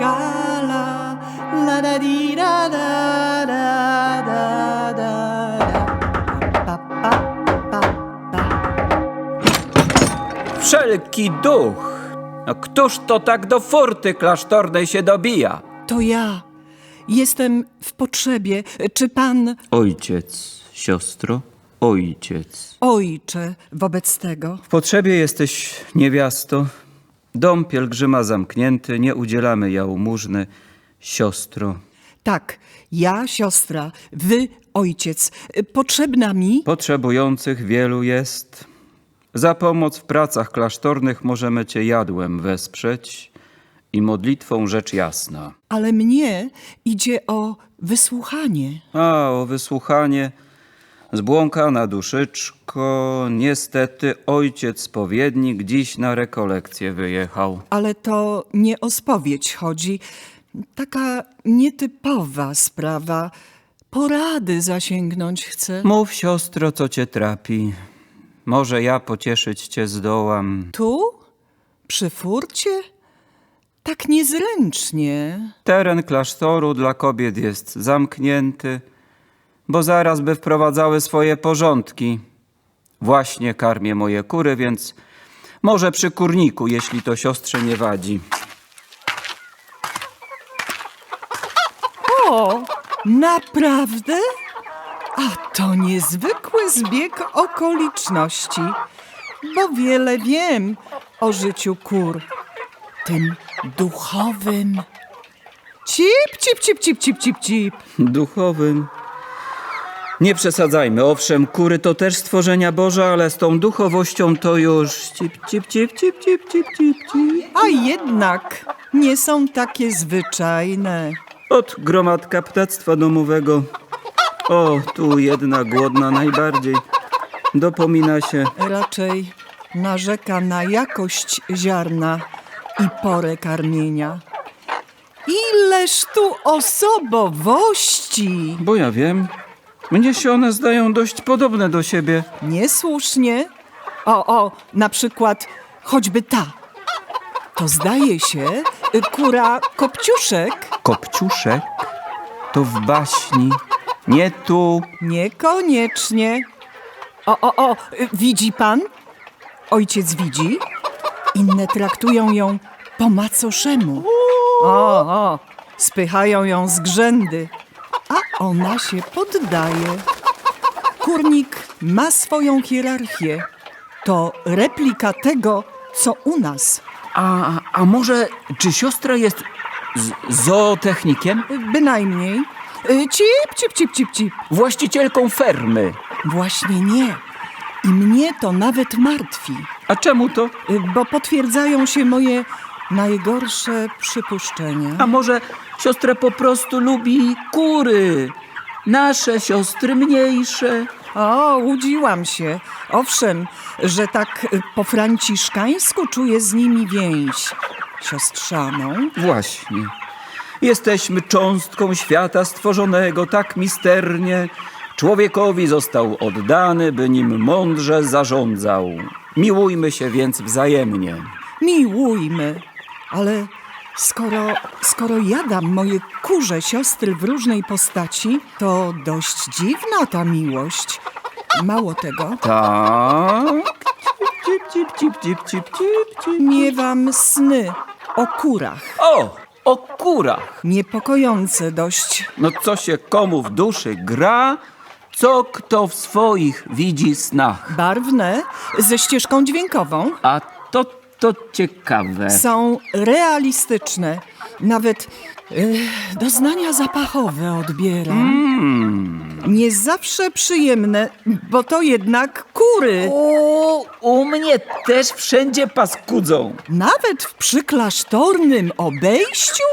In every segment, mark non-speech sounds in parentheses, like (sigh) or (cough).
skala, la da di da da da da da pa pa pa pa. Wszelki duch! A któż to tak do furty klasztornej się dobija? To ja. Jestem w potrzebie. Czy pan, Ojciec, siostro, ojciec. ojcze, wobec tego? W potrzebie jesteś niewiasto. Dom pielgrzyma zamknięty, nie udzielamy jałmużny. Siostro, Tak, ja, siostra, wy, ojciec. Potrzebna mi, potrzebujących wielu jest. Za pomoc w pracach klasztornych możemy cię jadłem wesprzeć i modlitwą rzecz jasna. ale mnie idzie o wysłuchanie. A, o wysłuchanie. Zbłąkana duszyczko, niestety ojciec spowiednik dziś na rekolekcję wyjechał. Ale to nie o spowiedź chodzi. Taka nietypowa sprawa. Porady zasięgnąć chcę. Mów siostro, co cię trapi. Może ja pocieszyć cię zdołam. Tu? Przy furcie? Tak niezręcznie. Teren klasztoru dla kobiet jest zamknięty, bo zaraz by wprowadzały swoje porządki. Właśnie karmię moje kury, więc może przy kurniku, jeśli to siostrze nie wadzi. O, naprawdę? A to niezwykły zbieg okoliczności, bo wiele wiem o życiu kur, tym duchowym. Cip, cip, cip, cip, cip, cip, cip. duchowym. Nie przesadzajmy, owszem, kury to też stworzenia Boże, ale z tą duchowością to już cip, cip, cip, cip, cip, cip, cip, cip. A jednak nie są takie zwyczajne. Od gromadka ptactwa domowego. O, tu jedna głodna najbardziej. Dopomina się. Raczej narzeka na jakość ziarna i porę karmienia. Ileż tu osobowości! Bo ja wiem, mnie się one zdają dość podobne do siebie. Niesłusznie. O, o, na przykład choćby ta. To zdaje się y, kura kopciuszek. Kopciuszek to w baśni, nie tu. Niekoniecznie. O, o, o, y, widzi pan? Ojciec widzi? Inne traktują ją po macoszemu. O, o, spychają ją z grzędy, ona się poddaje. Kurnik ma swoją hierarchię. To replika tego, co u nas. A, a może czy siostra jest z, zootechnikiem? Y, Bynajmniej. Y, Cip, cip, cip, cip, cip. Właścicielką fermy. Właśnie nie. I mnie to nawet martwi. A czemu to? Y, bo potwierdzają się moje najgorsze przypuszczenia. A może siostra po prostu lubi kury? Nasze siostry mniejsze. O, łudziłam się. Owszem, że tak po franciszkańsku czuję z nimi więź siostrzaną. Właśnie. Jesteśmy cząstką świata stworzonego tak misternie. Człowiekowi został oddany, by nim mądrze zarządzał. Miłujmy się więc wzajemnie. Miłujmy. Ale skoro, skoro jadam moje kurze siostry w różnej postaci, to dość dziwna ta miłość. Mało tego, Tak. Cip, cip, cip, cip, cip, cip, cip. miewam sny o kurach. O, o kurach. Niepokojące dość. No co się komu w duszy gra, co kto w swoich widzi snach. Barwne, ze ścieżką dźwiękową. A to, to ciekawe. Są realistyczne. Nawet y, doznania zapachowe odbieram. Nie zawsze przyjemne, bo to jednak kury. U, u mnie też wszędzie paskudzą. Nawet w przyklasztornym obejściu?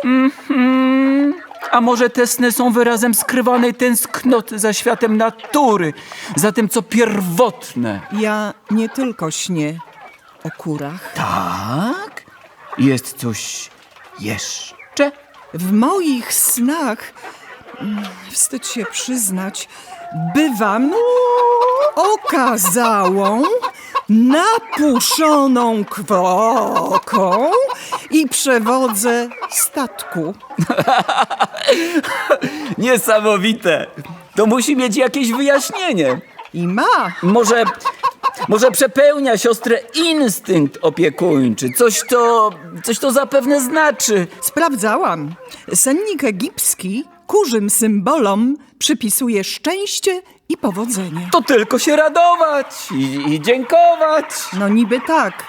A może te sny są wyrazem skrywanej tęsknoty za światem natury, za tym, co pierwotne? Ja nie tylko śnię o kurach. Tak? Jest coś jeszcze? W moich snach, mm, wstyd się przyznać, bywam okazałą, napuszoną kwoką i przewodzę statku. (laughs) Niesamowite. To musi mieć jakieś wyjaśnienie. I ma. Może, może przepełnia siostrę instynkt opiekuńczy. Coś to, coś to zapewne znaczy. Sprawdzałam. Sennik egipski kurzym symbolom przypisuje szczęście i powodzenie. To tylko się radować i, i dziękować. No niby tak.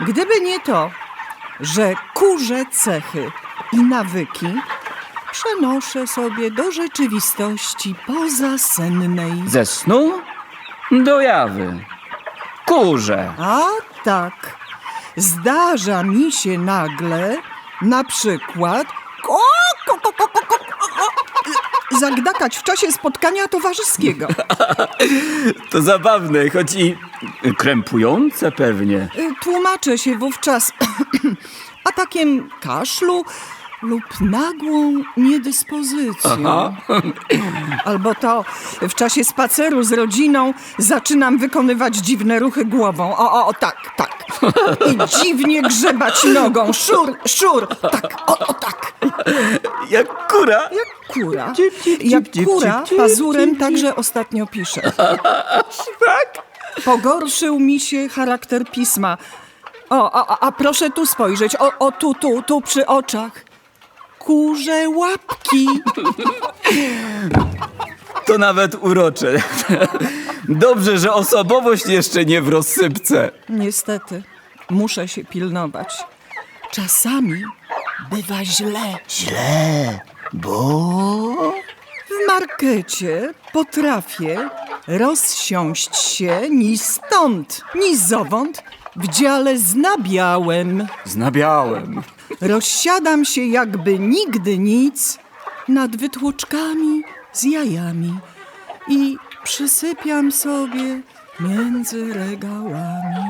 Gdyby nie to, że kurze cechy i nawyki przenoszę sobie do rzeczywistości pozasennej. Ze snu do jawy. Kurze. A tak, zdarza mi się nagle na przykład ko- ko- ko- ko- ko- ko- ko- zagdakać w czasie spotkania towarzyskiego. (laughs) To zabawne, choć i krępujące pewnie. Y, Tłumaczę się wówczas (clears throat) atakiem kaszlu lub nagłą niedyspozycją. (clears throat) Albo to w czasie spaceru z rodziną zaczynam wykonywać dziwne ruchy głową. O, o, o tak, tak. I dziwnie grzebać nogą. Szur, szur. Tak, o, o tak. Jak kura. Jak kura. Jak kura pazurem także ostatnio pisze. Tak? Pogorszył mi się charakter pisma. O, a, a proszę tu spojrzeć. O, o tu, tu, tu przy oczach. Kurze łapki. To nawet urocze. Dobrze, że osobowość jeszcze nie w rozsypce. Niestety, muszę się pilnować. Czasami bywa źle. Źle, bo... W markecie potrafię rozsiąść się ni stąd, ni zowąd w dziale z nabiałem. Znabiałem. Rozsiadam się jakby nigdy nic nad wytłoczkami z jajami i przysypiam sobie między regałami.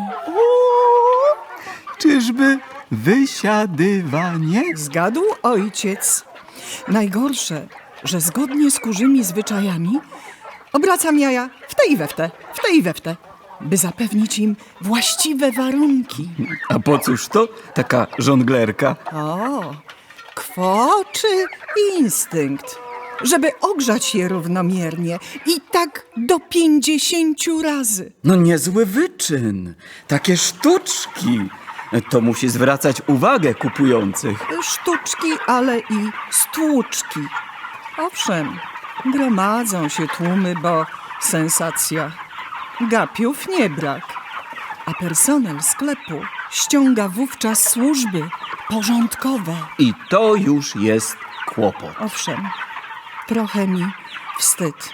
Czyżby wysiadywanie? Zgadł ojciec. Najgorsze, że zgodnie z kurzymi zwyczajami obracam jaja w te i we w te, w te i we w te, by zapewnić im właściwe warunki. A po cóż to? Taka żonglerka. O, kwoczy instynkt, żeby ogrzać je równomiernie i tak do pięćdziesięciu razy. No niezły wyczyn. Takie sztuczki. To musi zwracać uwagę kupujących. Sztuczki, ale i stłuczki. Owszem, gromadzą się tłumy, bo sensacja. Gapiów nie brak. A personel sklepu ściąga wówczas służby porządkowe. I to już jest kłopot. Owszem, trochę mi wstyd.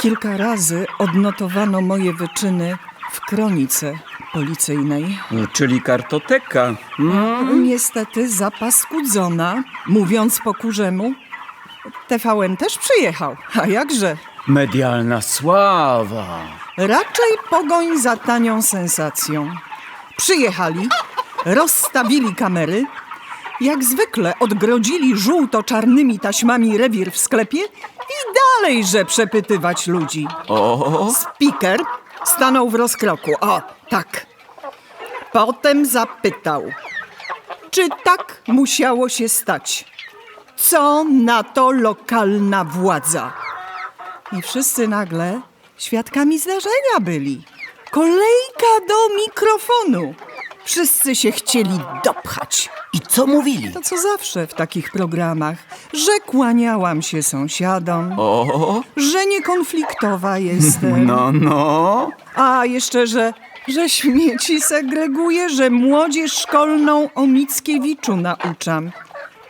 Kilka razy odnotowano moje wyczyny w kronice policyjnej. Czyli kartoteka. Hmm? Niestety zapaskudzona, mówiąc po kurzemu. TVN też przyjechał, a jakże? Medialna sława. Raczej pogoń za tanią sensacją. Przyjechali, rozstawili kamery, jak zwykle odgrodzili żółto-czarnymi taśmami rewir w sklepie i dalejże przepytywać ludzi. O, Speaker stanął w rozkroku. O, tak. Potem zapytał, czy tak musiało się stać? Co na to lokalna władza? I wszyscy nagle świadkami zdarzenia byli. Kolejka do mikrofonu. Wszyscy się chcieli dopchać. i co mówili? To co zawsze w takich programach, że kłaniałam się sąsiadom, O, że niekonfliktowa jestem. no, no. A jeszcze, że, że śmieci segreguję, że młodzież szkolną o Mickiewiczu nauczam.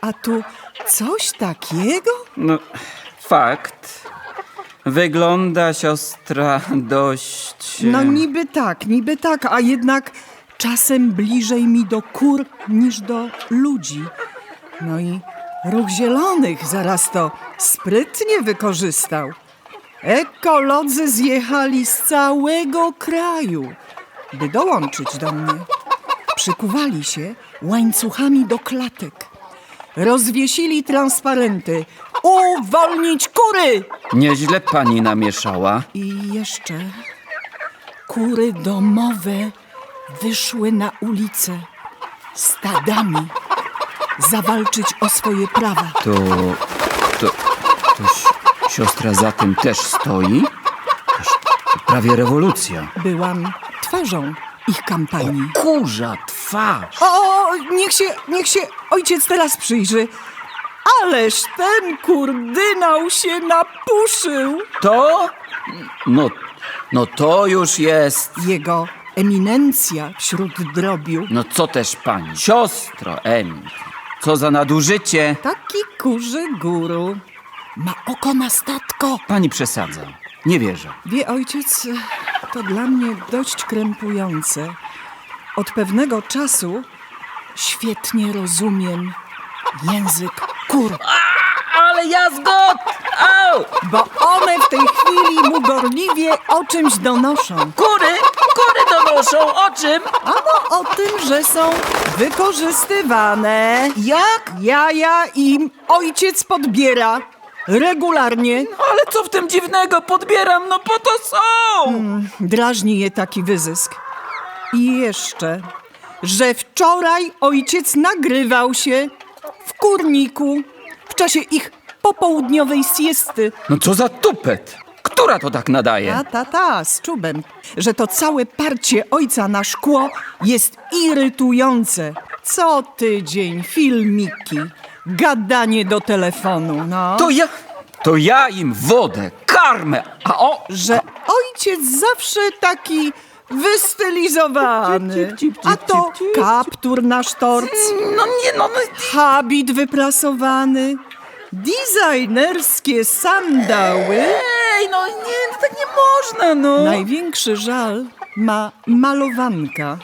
A tu coś takiego? No, fakt. Wygląda siostra dość. No niby tak, niby tak, a jednak czasem bliżej mi do kur niż do ludzi. No i ruch zielonych zaraz to sprytnie wykorzystał. Ekolodzy zjechali z całego kraju, by dołączyć do mnie. Przykuwali się łańcuchami do klatek. Rozwiesili transparenty. Uwolnić kury! Nieźle pani namieszała. I jeszcze kury domowe wyszły na ulicę stadami zawalczyć o swoje prawa. To, to, to si- siostra za tym też stoi? Toż to prawie rewolucja. Byłam twarzą ich kampanii. Kurza twarz. O, niech się, niech się ojciec teraz przyjrzy. Ależ ten kurdynał się napuszył. To? No, no to już jest. Jego eminencja wśród drobiu. No co też pani? Siostro Emi. Co za nadużycie. Taki kurzy guru. Ma oko na statko. Pani przesadza. Nie wierzę. Wie ojciec, to dla mnie dość krępujące. Od pewnego czasu świetnie rozumiem język kur, Ale ja zgod! Au! bo one w tej chwili mu gorliwie o czymś donoszą. Kury! Kury donoszą o czym? Ano o tym, że są wykorzystywane. Jak? Jaja im ojciec podbiera. Regularnie. Ale co w tym dziwnego? Podbieram, no po to są! Drażni je taki wyzysk. I jeszcze, że wczoraj ojciec nagrywał się w kurniku w czasie ich popołudniowej siesty. No co za tupet! Która to tak nadaje? Ta, ta, ta, z czubem. Że to całe parcie ojca na szkło jest irytujące. Co tydzień filmiki, gadanie do telefonu, no. To ja... To ja im wodę, karmę, a o... że ojciec zawsze taki wystylizowany. Cip, cip, cip, A to cip, cip, kaptur na sztorc, No nie, no... no habit wyprasowany, designerskie sandały. Ej, no nie, no tak nie można, no! Największy żal ma malowanka.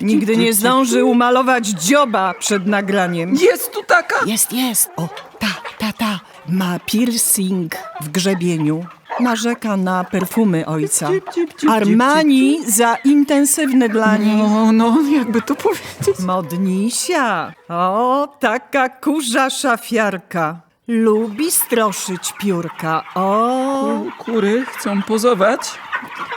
Nigdy nie zdążył malować dzioba przed nagraniem. Jest tu taka... Jest, jest. O, ta, ta, ta. Ma piercing w grzebieniu. Narzeka na perfumy ojca. Armani za intensywny dla niej. No, no, jakby to powiedzieć... Modnisia. O, taka kurza szafiarka. Lubi stroszyć piórka. O, Kury chcą pozować?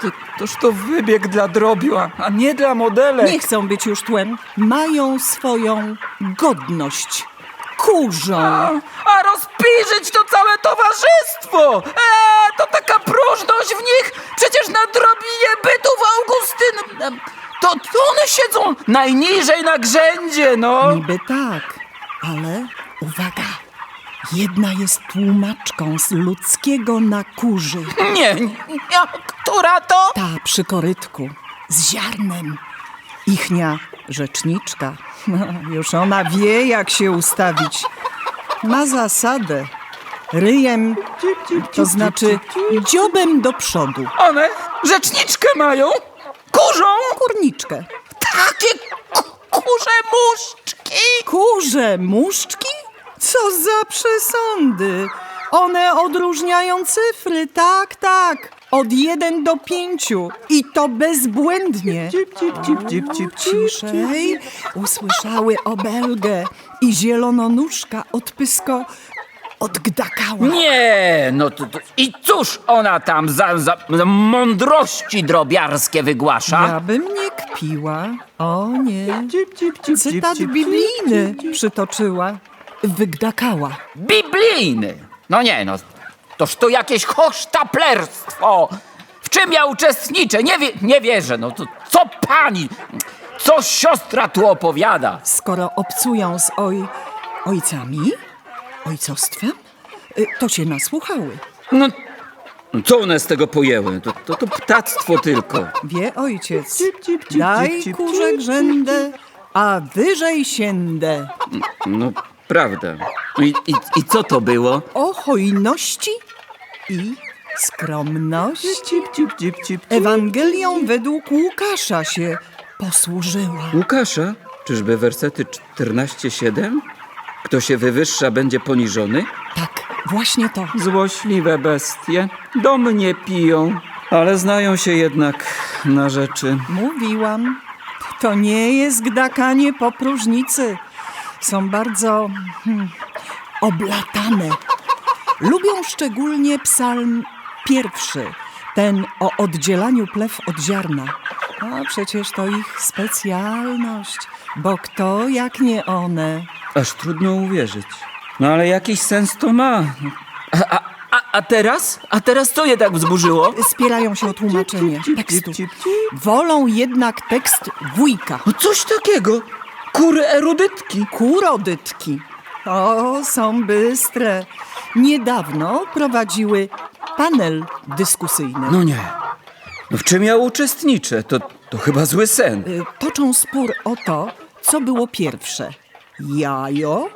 To, toż to wybieg dla drobiu, a, nie dla modelek. nie chcą być już tłem. Mają swoją godność. Kurzą. A, a rozpijrzyć to całe towarzystwo! Eee, to taka próżność w nich! Przecież na drobinie bytów Augustyn... em, To, to one siedzą najniżej na grzędzie, no! Niby tak, ale uwaga. Jedna jest tłumaczką z ludzkiego na kurzy. Nie, nie, która to? Ta przy korytku, z ziarnem. Ichnia rzeczniczka. Już ona wie, jak się ustawić. Ma zasadę. Ryjem, to znaczy dziobem do przodu. One rzeczniczkę mają? Kurzą? Kurniczkę. Takie ku- kurze muszczki! Kurze muszczki? Co za przesądy! One odróżniają cyfry, tak, tak. Od jeden do pięciu. I to bezbłędnie. Ciszej. Usłyszały obelgę i zielononóżka odpysko odgdakała. Nie, no to, to, i cóż ona tam za, za, za mądrości drobiarskie wygłasza? Ja bym nie kpiła. O nie. Cytat biblijny przytoczyła. Wygdakała. Biblijny! No nie, no, toż to jakieś hosztaplerstwo! W czym ja uczestniczę? Nie, wie, nie wierzę, no to co pani, co siostra tu opowiada? Skoro obcują z oj... ojcami? Ojcostwem? Y, To się nasłuchały. No, co one z tego pojęły? To, to, to ptactwo tylko. Wie ojciec, daj kurze grzędę, a wyżej siędę. No, prawda. No I, i, I co to było? O hojności i skromności. Cip, cip, cip, cip. Ewangelią według Łukasza się posłużyła. Łukasza? Czyżby wersety 14-7? Kto się wywyższa, będzie poniżony? Tak, właśnie to. Złośliwe bestie do mnie piją, ale znają się jednak na rzeczy. Mówiłam, to nie jest gdakanie po próżnicy. Są bardzo hmm, oblatane. Lubią szczególnie psalm pierwszy. Ten o oddzielaniu plew od ziarna. A przecież to ich specjalność, bo kto jak nie one? Aż trudno uwierzyć. No ale jakiś sens to ma. A, a, a, a teraz? A teraz co je tak wzburzyło? Spierają się o tłumaczenie tekstu. Wolą jednak tekst wujka. No coś takiego. Kury erudytki. Kurodytki. O, są bystre. Niedawno prowadziły panel dyskusyjny. No nie. No w czym ja uczestniczę? To, to chyba zły sen. Y, Toczą spór o to, co było pierwsze. Jajo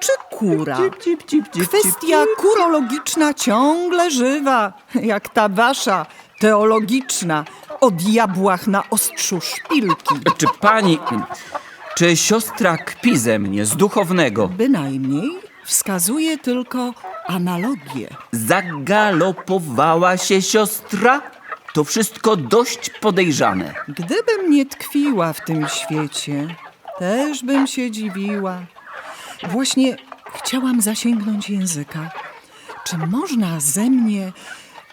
czy kura? Cip, cip, cip, Kwestia kurologiczna ciągle żywa, jak ta wasza teologiczna o diabłach na ostrzu szpilki. Czy pani, czy siostra kpi ze mnie z duchownego? Bynajmniej wskazuje tylko analogię. Zagalopowała się siostra? To wszystko dość podejrzane. Gdybym nie tkwiła w tym świecie, też bym się dziwiła. Właśnie chciałam zasięgnąć języka. Czy można ze mnie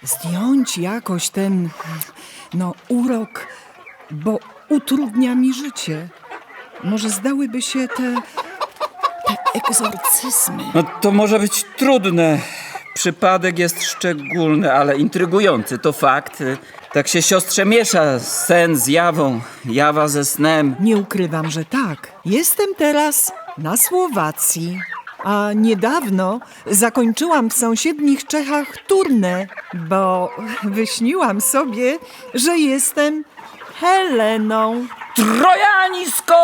zdjąć jakoś ten, no, urok, bo utrudnia mi życie? Może zdałyby się te, te egzorcyzmy? No to może być trudne. Przypadek jest szczególny, ale intrygujący. To fakt. Tak się siostrze miesza sen z jawą, jawa ze snem. Nie ukrywam, że tak. Jestem teraz na Słowacji. A niedawno zakończyłam w sąsiednich Czechach turnę, bo wyśniłam sobie, że jestem Heleną. Trojaniską!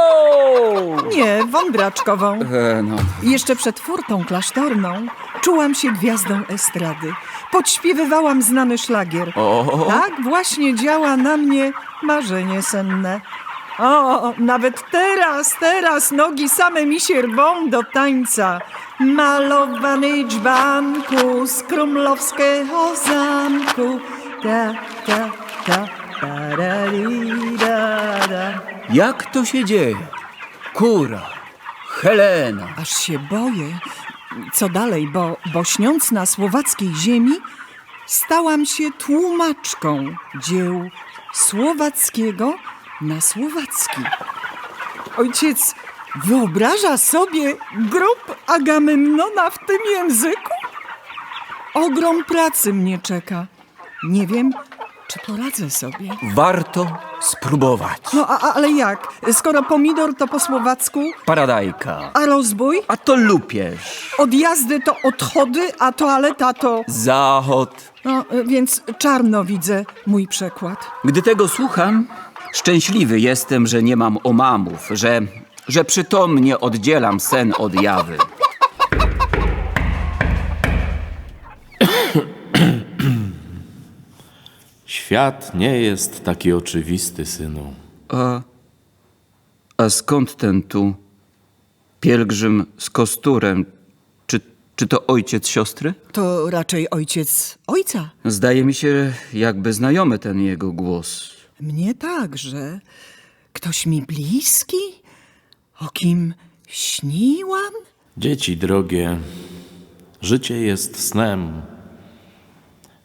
Nie, wądraczkową. E, no. Jeszcze przed furtą klasztorną czułam się gwiazdą estrady. Podśpiewywałam znany szlagier. O. Tak właśnie działa na mnie marzenie senne. O, nawet teraz, teraz nogi same mi się rwą do tańca. Malowany dzbanku z krumlowskiego zamku. Ta, ta, ta. Jak to się dzieje? Kura, Helena. Aż się boję, co dalej, bo, bo śniąc na słowackiej ziemi, stałam się tłumaczką dzieł słowackiego na słowacki. Ojciec wyobraża sobie grób Agamemnona w tym języku? Ogrom pracy mnie czeka. Nie wiem, czy poradzę sobie. Warto spróbować. No, a, a- ale jak? Skoro pomidor to po słowacku, Paradajka. a rozbój? A to lupież. Odjazdy to odchody, a toaleta to... Zachod. No, więc czarno widzę mój przekład. Gdy tego słucham, szczęśliwy jestem, że nie mam omamów, że, że przytomnie oddzielam sen od jawy. Świat nie jest taki oczywisty, synu. A, a skąd ten tu pielgrzym z kosturem? Czy, czy to ojciec siostry? To raczej ojciec ojca. Zdaje mi się, jakby znajomy ten jego głos. Mnie także. Ktoś mi bliski? O kim śniłam? Dzieci drogie, życie jest snem.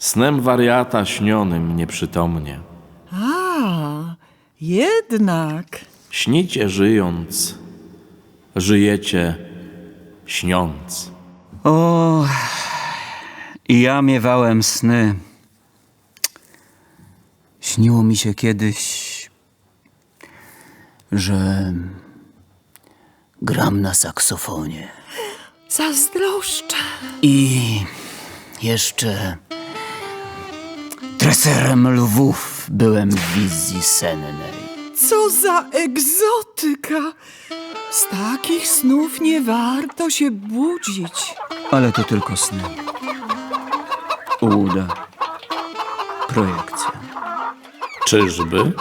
Snem wariata śnionym nieprzytomnie. A, jednak. Śnicie żyjąc, żyjecie śniąc. O, i ja miewałem sny. Śniło mi się kiedyś, że gram na saksofonie. Zazdroszczę. I jeszcze Treserem lwów byłem w wizji sennej. Co za egzotyka! Z takich snów nie warto się budzić. Ale to tylko sny. Uda. Projekcja. Czyżby?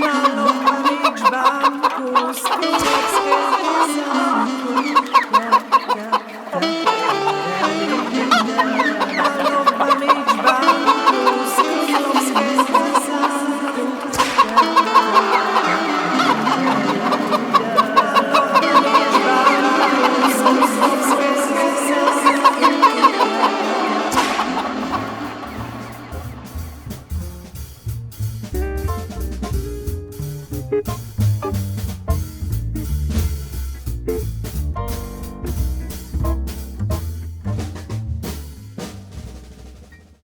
Na lokalnych